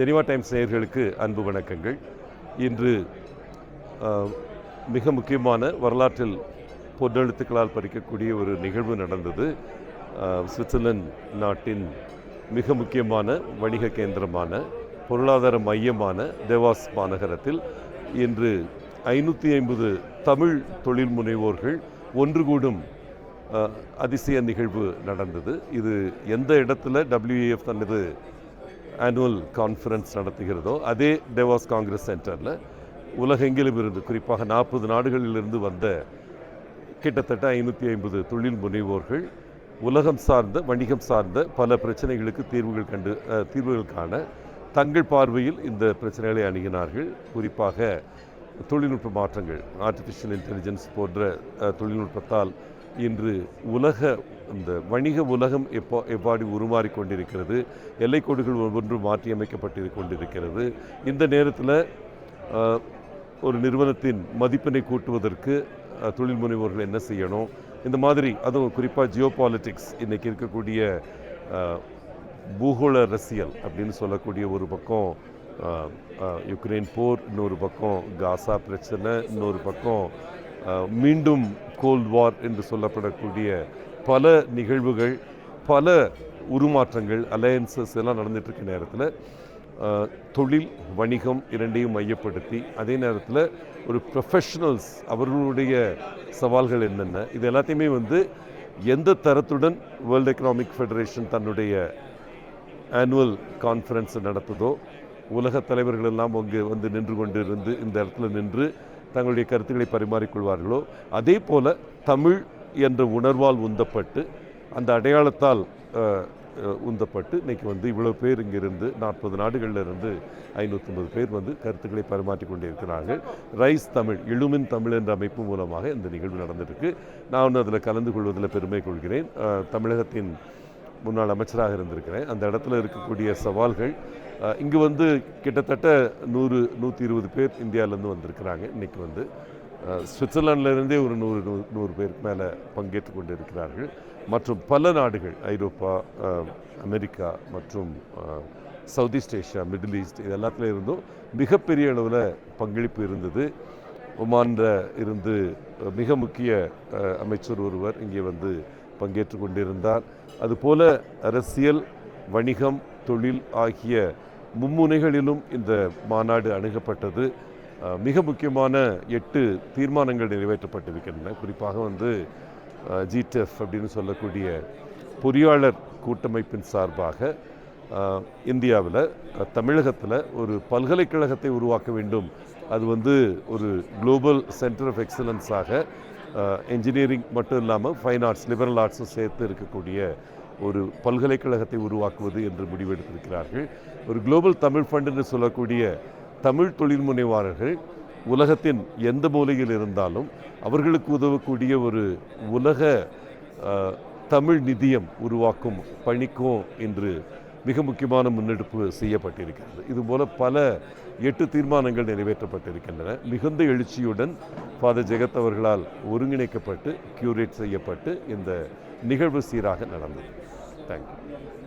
Geneva times நேயர்களுக்கு அன்பு வணக்கங்கள். இன்று மிக முக்கியமான வரலாற்றில் பொன்னெழுத்துக்களால் பறிக்கக்கூடிய ஒரு நிகழ்வு நடந்தது. சுவிட்சர்லாந்து நாட்டின் மிக முக்கியமான வணிக கேந்திரமான பொருளாதார மையமான தேவாஸ் மாநகரத்தில் இன்று ஐநூற்றி ஐம்பது தமிழ் தொழில் முனைவோர்கள் ஒன்று கூடும் அதிசய நிகழ்வு நடந்தது. இது எந்த இடத்துல டபிள்யூஏஎஃப் தனது ஆனுவல் கான்ஃபரன்ஸ் நடத்துகிறதோ அதே டெவாஸ் காங்கிரஸ் சென்டரில் உலகெங்கிலும் இருந்து குறிப்பாக நாற்பது நாடுகளிலிருந்து வந்த கிட்டத்தட்ட ஐநூற்றி ஐம்பது தொழில் முனைவோர்கள் உலகம் சார்ந்த வணிகம் சார்ந்த பல பிரச்சனைகளுக்கு தீர்வுகள் கண்டு தீர்வுகள் காண தங்கள் பார்வையில் இந்த பிரச்சனைகளை அணுகினார்கள். குறிப்பாக தொழில்நுட்ப மாற்றங்கள் ஆர்டிஃபிஷியல் இன்டெலிஜென்ஸ் போன்ற தொழில்நுட்பத்தால் இன்று உலக இந்த வணிக உலகம் எப்போ எவ்வாறு உருமாறி கொண்டிருக்கிறது எல்லைக்கோடுகள் ஒவ்வொன்று மாற்றியமைக்கப்பட்டு கொண்டிருக்கிறது. இந்த நேரத்தில் ஒரு நிறுவனத்தின் மதிப்பினை கூட்டுவதற்கு தொழில் முனைவோர்கள் என்ன செய்யணும்? இந்த மாதிரி அதுவும் குறிப்பாக ஜியோ பாலிட்டிக்ஸ் இன்றைக்கி இருக்கக்கூடிய பூகோள அரசியல் அப்படின்னு சொல்லக்கூடிய ஒரு பக்கம் யுக்ரைன் போர் இன்னொரு பக்கம் காசா பிரச்சனை இன்னொரு பக்கம் மீண்டும் கோல்ட் வார் என்று சொல்லப்படக்கூடிய பல நிகழ்வுகள் பல உருமாற்றங்கள் அலையன்சஸ் எல்லாம் நடந்துகிட்ருக்க நேரத்தில் தொழில் வணிகம் இரண்டையும் மையப்படுத்தி அதே நேரத்தில் ஒரு ப்ரொஃபஷனல்ஸ் அவர்களுடைய சவால்கள் என்னென்ன இது எல்லாத்தையுமே வந்து எந்த தரத்துடன் வேர்ல்டு எக்கனாமிக் ஃபெடரேஷன் தன்னுடைய ஆனுவல் கான்ஃபரன்ஸ் நடத்துதோ உலக தலைவர்கள் எல்லாம் அங்கு வந்து நின்று கொண்டு இருந்து இந்த இடத்துல நின்று தங்களுடைய கருத்துக்களை பரிமாறிக்கொள்வார்களோ அதே போல தமிழ் என்ற உணர்வால் உந்தப்பட்டு அந்த அடையாளத்தால் உந்தப்பட்டு இன்றைக்கி வந்து இவ்வளோ பேர் இங்கிருந்து நாற்பது நாடுகளில் இருந்து ஐநூற்றம்பது பேர் வந்து கருத்துக்களை பரிமாற்றிக் கொண்டிருக்கிறார்கள். ரைஸ் தமிழ் இழுமின் தமிழ் என்ற அமைப்பு மூலமாக இந்த நிகழ்வு நடந்திருக்கு. நான் அதில் கலந்து கொள்வதில் பெருமை கொள்கிறேன். தமிழகத்தின் முன்னாள் அமைச்சராக இருந்திருக்கிறேன். அந்த இடத்துல இருக்கக்கூடிய சவால்கள் இங்கே இங்கு வந்து கிட்டத்தட்ட நூறு நூற்றி இருபது பேர் இந்தியாவிலேருந்து வந்திருக்கிறாங்க. இன்னைக்கு வந்து சுவிட்சர்லாண்டிலிருந்தே ஒரு நூறு நூறு நூறு பேருக்கு மேலே பங்கேற்று கொண்டு இருக்கிறார்கள் மற்றும் பல நாடுகள் ஐரோப்பா அமெரிக்கா மற்றும் south east Asia middle east இது எல்லாத்துல இருந்தும் மிகப்பெரிய அளவில் பங்களிப்பு இருந்தது. ஒமானில் இருந்து மிக முக்கிய அமைச்சர் ஒருவர் இங்கே வந்து பங்கேற்று கொண்டிருந்தார் அதுபோல அரசியல் வணிகம் தொழில் ஆகிய மும்முனைகளிலும் இந்த மாநாடு அணுகப்பட்டது. மிக முக்கியமான எட்டு தீர்மானங்கள் நிறைவேற்றப்பட்டிருக்கின்றன. குறிப்பாக வந்து ஜிடெஃப் அப்படின்னு சொல்லக்கூடிய பொறியாளர் கூட்டமைப்பின் சார்பாக இந்தியாவில் தமிழகத்தில் ஒரு பல்கலைக்கழகத்தை உருவாக்க வேண்டும். அது வந்து ஒரு குளோபல் சென்டர் ஆஃப் எக்ஸலன்ஸாக என்ஜினியரிங் மட்டும் இல்லாமல் ஃபைன் ஆர்ட்ஸ் லிபரல் ஆர்ட்ஸும் சேர்த்து இருக்கக்கூடிய ஒரு பல்கலைக்கழகத்தை உருவாக்குவது என்று முடிவெடுத்திருக்கிறார்கள். ஒரு குளோபல் தமிழ் ஃபண்ட் என்று சொல்லக்கூடிய தமிழ் தொழில் முனைவாளர்கள் உலகத்தின் எந்த மூலையில் இருந்தாலும் அவர்களுக்கு உதவக்கூடிய ஒரு உலக தமிழ் நிதியம் உருவாக்கும் பணிக்கும் இன்று மிக முக்கியமான முன்னெடுப்பு செய்யப்பட்டிருக்கிறது. இதுபோல பல எட்டு தீர்மானங்கள் நிறைவேற்றப்பட்டிருக்கின்றன. மிகுந்த எழுச்சியுடன் ஃபாதர் ஜெகத் அவர்களால் ஒருங்கிணைக்கப்பட்டு கியூரேட் செய்யப்பட்டு இந்த நிகழ்வு சீராக நடந்தது. தேங்க்யூ